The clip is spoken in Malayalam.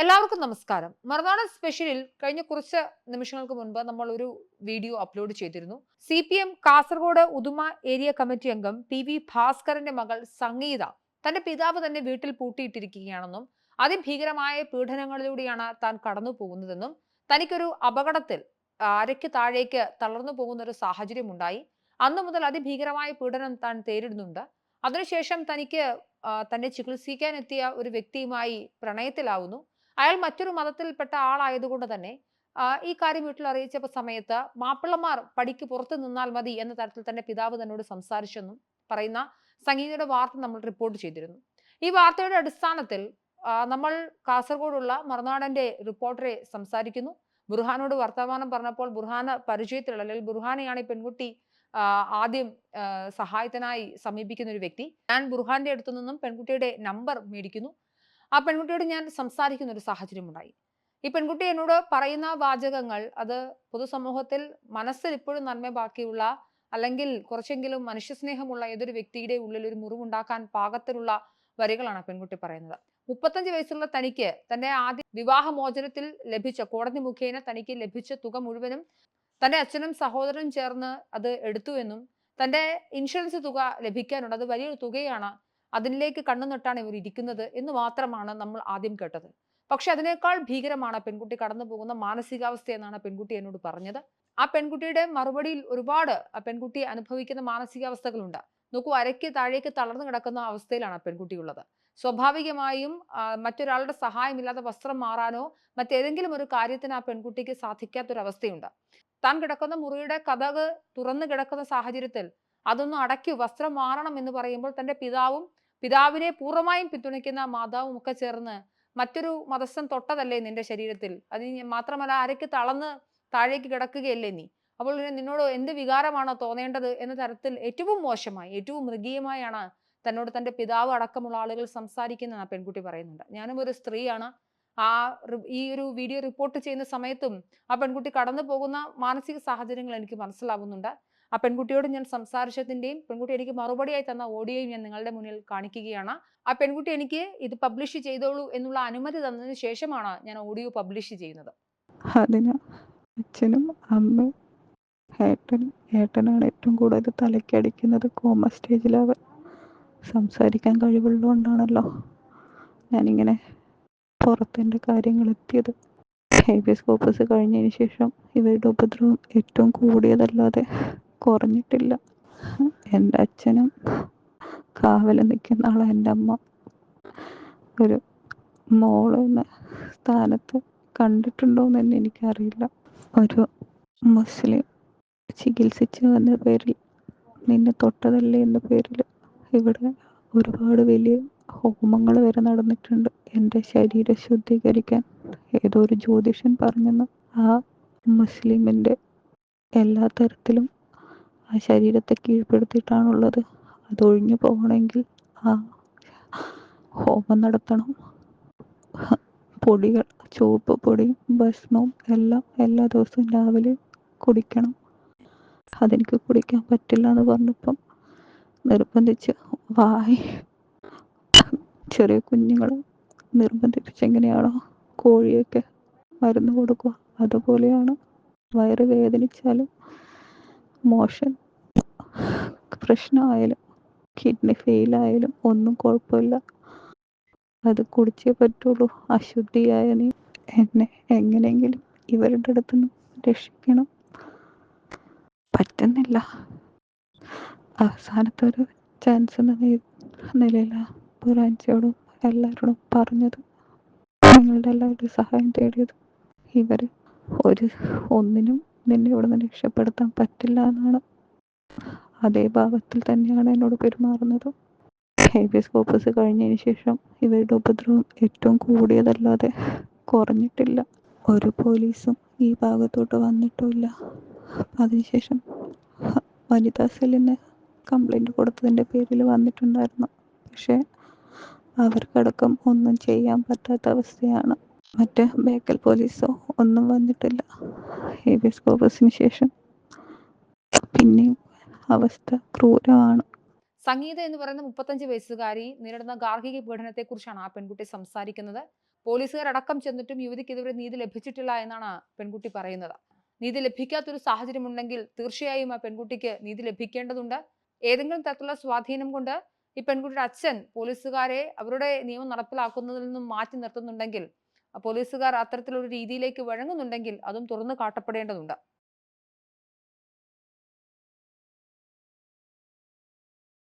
എല്ലാവർക്കും നമസ്കാരം. മറുനാടൻ സ്പെഷ്യലിൽ കഴിഞ്ഞ കുറച്ച് നിമിഷങ്ങൾക്ക് മുൻപ് നമ്മൾ ഒരു വീഡിയോ അപ്ലോഡ് ചെയ്തിരുന്നു. C P M Kasaragod Uduma area committee അംഗം പി വി ഭാസ്കരന്റെ മകൾ സംഗീത തന്റെ പിതാവ് തന്നെ വീട്ടിൽ പൂട്ടിയിട്ടിരിക്കുകയാണെന്നും അതിഭീകരമായ പീഡനങ്ങളിലൂടെയാണ് താൻ കടന്നു പോകുന്നതെന്നും തനിക്കൊരു അപകടത്തിൽ അരയ്ക്ക് താഴേക്ക് തളർന്നു പോകുന്ന ഒരു സാഹചര്യം ഉണ്ടായി അന്നു മുതൽ അതിഭീകരമായ പീഡനം താൻ നേരിടുന്നുണ്ട് അതിനുശേഷം തനിക്ക് തന്നെ ചികിത്സിക്കാൻ എത്തിയ ഒരു വ്യക്തിയുമായി പ്രണയത്തിലാവുന്നു. അയാൾ മറ്റൊരു മതത്തിൽപ്പെട്ട ആളായതുകൊണ്ട് തന്നെ ഈ കാര്യം വീട്ടിൽ അറിയിച്ചപ്പോൾ സമയത്ത് മാപ്പിളമാർ പടിക്ക് പുറത്ത് നിന്നാൽ മതി എന്ന തരത്തിൽ തന്നെ പിതാവ് തന്നോട് സംസാരിച്ചെന്നും പറയുന്ന സംഗീതയുടെ വാർത്ത നമ്മൾ റിപ്പോർട്ട് ചെയ്തിരുന്നു. ഈ വാർത്തയുടെ അടിസ്ഥാനത്തിൽ നമ്മൾ കാസർഗോഡുള്ള മറുനാടന്റെ റിപ്പോർട്ടറെ സംസാരിക്കുന്നു. ബുർഹാനോട് വർത്തമാനം പറഞ്ഞപ്പോൾ ബുർഹാന് പരിചയത്തിലുള്ള അല്ലെങ്കിൽ ബുർഹാനെയാണ് ഈ പെൺകുട്ടി ആദ്യം സഹായത്തിനായി സമീപിക്കുന്ന ഒരു വ്യക്തി. ഞാൻ ബുർഹാന്റെ അടുത്തു നിന്നും പെൺകുട്ടിയുടെ നമ്പർ മേടിക്കുന്നു. ആ പെൺകുട്ടിയോട് ഞാൻ സംസാരിക്കുന്ന ഒരു സാഹചര്യം ഉണ്ടായി ഈ പെൺകുട്ടി എന്നോട് പറയുന്ന വാചകങ്ങൾ അത് പൊതുസമൂഹത്തിൽ മനസ്സിൽ ഇപ്പോഴും നന്മ ബാക്കിയുള്ള അല്ലെങ്കിൽ കുറച്ചെങ്കിലും മനുഷ്യസ്നേഹമുള്ള ഏതൊരു വ്യക്തിയുടെ ഉള്ളിൽ ഒരു മുറിവുണ്ടാക്കാൻ പാകത്തിലുള്ള വരികളാണ് പെൺകുട്ടി പറയുന്നത്. മുപ്പത്തഞ്ച് വയസ്സുള്ള തനിക്ക് തന്റെ ആദ്യ വിവാഹമോചനത്തിൽ ലഭിച്ച കോടതി മുഖേന തനിക്ക് ലഭിച്ച തുക മുഴുവനും തന്റെ അച്ഛനും സഹോദരനും ചേർന്ന് അത് എടുത്തുവെന്നും തന്റെ ഇൻഷുറൻസ് തുക ലഭിക്കാനുണ്ട്. അത് വലിയൊരു തുകയാണ്. അതിലേക്ക് കണ്ണുനട്ടാണ് ഇവർ ഇരിക്കുന്നത് എന്ന് മാത്രമാണ് നമ്മൾ ആദ്യം കേട്ടത്. പക്ഷെ അതിനേക്കാൾ ഭീകരമാണ് പെൺകുട്ടി കടന്നു പോകുന്ന മാനസികാവസ്ഥ എന്നാണ് പെൺകുട്ടി എന്നോട് പറഞ്ഞത്. ആ പെൺകുട്ടിയുടെ മറുപടിയിൽ ഒരുപാട് ആ പെൺകുട്ടി അനുഭവിക്കുന്ന മാനസികാവസ്ഥകളുണ്ട്. നോക്കൂ അരയ്ക്ക് താഴേക്ക് തളർന്നു കിടക്കുന്ന അവസ്ഥയിലാണ് ആ പെൺകുട്ടി ഉള്ളത് സ്വാഭാവികമായും മറ്റൊരാളുടെ സഹായമില്ലാതെ വസ്ത്രം മാറാനോ മറ്റേതെങ്കിലും ഒരു കാര്യത്തിന് ആ പെൺകുട്ടിക്ക് സാധിക്കാത്തൊരവസ്ഥയുണ്ട്. താൻ കിടക്കുന്ന മുറിയുടെ കഥക് തുറന്നു കിടക്കുന്ന സാഹചര്യത്തിൽ അതൊന്ന് അടക്കി വസ്ത്രം മാറണം എന്ന് പറയുമ്പോൾ തന്റെ പിതാവും പിതാവിനെ പൂർണമായും പിന്തുണയ്ക്കുന്ന മാതാവും ഒക്കെ ചേർന്ന് മറ്റൊരു മതസ്ഥൻ തൊട്ടതല്ലേ നിന്റെ ശരീരത്തിൽ? അത് മാത്രമല്ല അരയ്ക്ക് തളന്ന് താഴേക്ക് കിടക്കുകയല്ലേ നീ? അപ്പോൾ പിന്നെ നിന്നോട് എന്ത് വികാരമാണോ തോന്നേണ്ടത് എന്ന തരത്തിൽ ഏറ്റവും മോശമായി ഏറ്റവും മൃഗീയമായാണ് തന്നോട് തന്റെ പിതാവ് അടക്കമുള്ള ആളുകൾ സംസാരിക്കുന്ന ആ പെൺകുട്ടി പറയുന്നുണ്ട്. ഞാനും ഒരു സ്ത്രീയാണ്. ആ ഈ ഒരു വീഡിയോ റിപ്പോർട്ട് ചെയ്യുന്ന സമയത്തും ആ പെൺകുട്ടി കടന്നു പോകുന്ന മാനസിക സാഹചര്യങ്ങൾ എനിക്ക് മനസ്സിലാവുന്നുണ്ട്. ആ പെൺകുട്ടിയോട് ഞാൻ സംസാരിച്ചതിന്റെയും പെൺകുട്ടി എനിക്ക് മറുപടിയായി തന്ന ഓഡിയോയും ഞാൻ നിങ്ങളുടെ മുന്നിൽ കാണിക്കുകയാണ്. ആ പെൺകുട്ടി എനിക്ക് ഇത് പബ്ലിഷ് ചെയ്തോളൂ എന്നുള്ള അനുമതി തന്നതിന് ശേഷമാണ് ഞാൻ ഓഡിയോ പബ്ലിഷ് ചെയ്യുന്നത്. അതിന് അച്ഛനും അമ്മയും ഏട്ടൻ ഏട്ടനാണ് ഏറ്റവും കൂടുതൽ തലയ്ക്കടിക്കുന്നത് കോമ സ്റ്റേജിലവൻ സംസാരിക്കാൻ കഴിവുള്ളതുകൊണ്ടാണല്ലോ ഞാനിങ്ങനെ പുറത്തിന്റെ കാര്യങ്ങൾ എത്തിയത്. ഹൈബിയസ് കോപ്പസ് കഴിഞ്ഞതിന് ശേഷം ഇവരുടെ ഉപദ്രവം ഏറ്റവും കൂടിയതല്ലാതെ കുറഞ്ഞിട്ടില്ല. എന്റെ അച്ഛനും കാവൽ നിൽക്കുന്ന ആളാണ് എന്റെ അമ്മ. ഒരു മോൾ എന്ന സ്ഥാനത്ത് കണ്ടിട്ടുണ്ടോയെന്ന് തന്നെ എനിക്കറിയില്ല. ഒരു മുസ്ലിം ചികിത്സിച്ചു എന്ന പേരിൽ നിന്നെ തൊട്ടതല്ലേ എന്ന പേരിൽ ഇവിടെ ഒരുപാട് വലിയ ഹോമങ്ങൾ വരെ നടന്നിട്ടുണ്ട്. എന്റെ ശരീരം ശുദ്ധീകരിക്കാൻ ഏതോ ഒരു ജ്യോതിഷൻ പറഞ്ഞെന്ന് ആ മുസ്ലിമിന്റെ എല്ലാ തരത്തിലും ആ ശരീരത്തെ കീഴ്പ്പെടുത്തിയിട്ടാണുള്ളത്. അതൊഴിഞ്ഞു പോകണമെങ്കിൽ ആ ഹോമം നടത്തണം. പൊടികൾ ചുവപ്പ് പൊടിയും ഭസ്മവും എല്ലാം എല്ലാ ദിവസവും രാവിലെ കുടിക്കണം. അതെനിക്ക് കുടിക്കാൻ പറ്റില്ല എന്ന് പറഞ്ഞപ്പം നിർബന്ധിച്ച് വായി ചെറിയ കുഞ്ഞുങ്ങൾ നിർബന്ധിപ്പിച്ച് എങ്ങനെയാണോ കോഴിയൊക്കെ മരുന്ന് കൊടുക്കുക. അതുപോലെയാണ് വയറ് വേദനിച്ചാലും മോഷൻ പ്രശ്നമായാലും കിഡ്നി ഫെയിലായാലും ഒന്നും കുഴപ്പമില്ല. അത് കുടിച്ചേ പറ്റുള്ളൂ. അശുദ്ധിയായ നീ എന്നെ എങ്ങനെയെങ്കിലും ഇവരുടെ അടുത്ത് രക്ഷിക്കണം. പറ്റുന്നില്ല. അവസാനത്തെ ഒരു ചാൻസ് എന്ന നി- നിലയില. പുറാഞ്ചിയോടും എല്ലാവരോടും പറഞ്ഞത്. നിങ്ങളുടെ എല്ലാവരുടെയും സഹായം തേടിയത്. ഇവർ ഒരു ഒന്നിനും നിന്നെ ഇവിടെ നിന്ന് രക്ഷപ്പെടുത്താൻ പറ്റില്ല എന്നാണ്. അതേ ഭാവത്തിൽ തന്നെയാണ് എന്നോട് പെരുമാറുന്നത്. ഹേബിയസ് കോപ്പസ് കഴിഞ്ഞതിന് ശേഷം ഇവരുടെ ഉപദ്രവം ഏറ്റവും കൂടിയതല്ലാതെ കുറഞ്ഞിട്ടില്ല. ഒരു പോലീസും ഈ ഭാഗത്തോട്ട് വന്നിട്ടുമില്ല. അതിനുശേഷം വനിതാ സെല്ലിന് കംപ്ലൈന്റ് കൊടുത്തതിന്റെ പേരിൽ വന്നിട്ടുണ്ടായിരുന്നു. പക്ഷേ അവർക്കടക്കം ഒന്നും ചെയ്യാൻ പറ്റാത്ത അവസ്ഥയാണ്. മറ്റ് ബേക്കൽ പോലീസോ ഒന്നും വന്നിട്ടില്ല. ഹേബിയസ് കോപ്പസിന് ശേഷം പിന്നെയും അവസ്ഥ ക്രൂരമാണ്. സംഗീത എന്ന് പറയുന്ന മുപ്പത്തഞ്ച് വയസ്സുകാരി നേരിടുന്ന ഗാർഹിക പീഡനത്തെ കുറിച്ചാണ് ആ പെൺകുട്ടി സംസാരിക്കുന്നത്. പോലീസുകാരടക്കം ചെന്നിട്ടും യുവതിക്ക് ഇതുവരെ നീതി ലഭിച്ചിട്ടില്ല എന്നാണ് പെൺകുട്ടി പറയുന്നത്. നീതി ലഭിക്കാത്തൊരു സാഹചര്യം ഉണ്ടെങ്കിൽ തീർച്ചയായും ആ പെൺകുട്ടിക്ക് നീതി ലഭിക്കേണ്ടതുണ്ട്. ഏതെങ്കിലും തരത്തിലുള്ള സ്വാധീനം കൊണ്ട് ഈ പെൺകുട്ടിയുടെ അച്ഛൻ പോലീസുകാരെ അവരുടെ നിയമം നടപ്പിലാക്കുന്നതിൽ നിന്നും മാറ്റി നിർത്തുന്നുണ്ടെങ്കിൽ പോലീസുകാർ അത്തരത്തിലൊരു രീതിയിലേക്ക് വഴങ്ങുന്നുണ്ടെങ്കിൽ അതും തുറന്നു കാട്ടപ്പെടേണ്ടതുണ്ട്.